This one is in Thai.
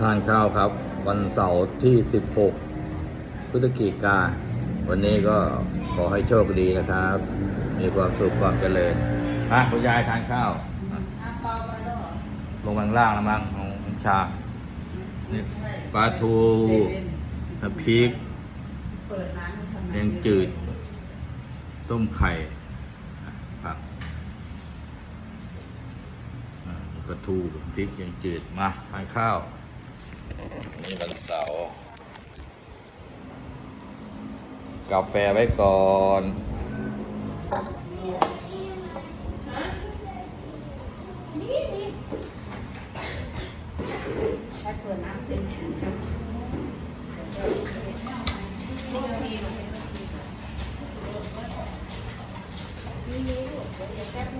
ทานข้าวครับ วันเสาร์ที่ 16พฤศจิกาวันนี้ก็ขอให้โชคดีนะครับ มีความสุขความเจริญอะคุณยายทานข้าวลงมาข้างล่างแล้วมั้งของชานี่ปลาทูพริกเปิดร้านทำไมแกงจืด ต้มไข่ผักปลาทูพริกแกงจืดมาทานข้าว นี่วันเสาร์กาแฟไว้ก่อนใช้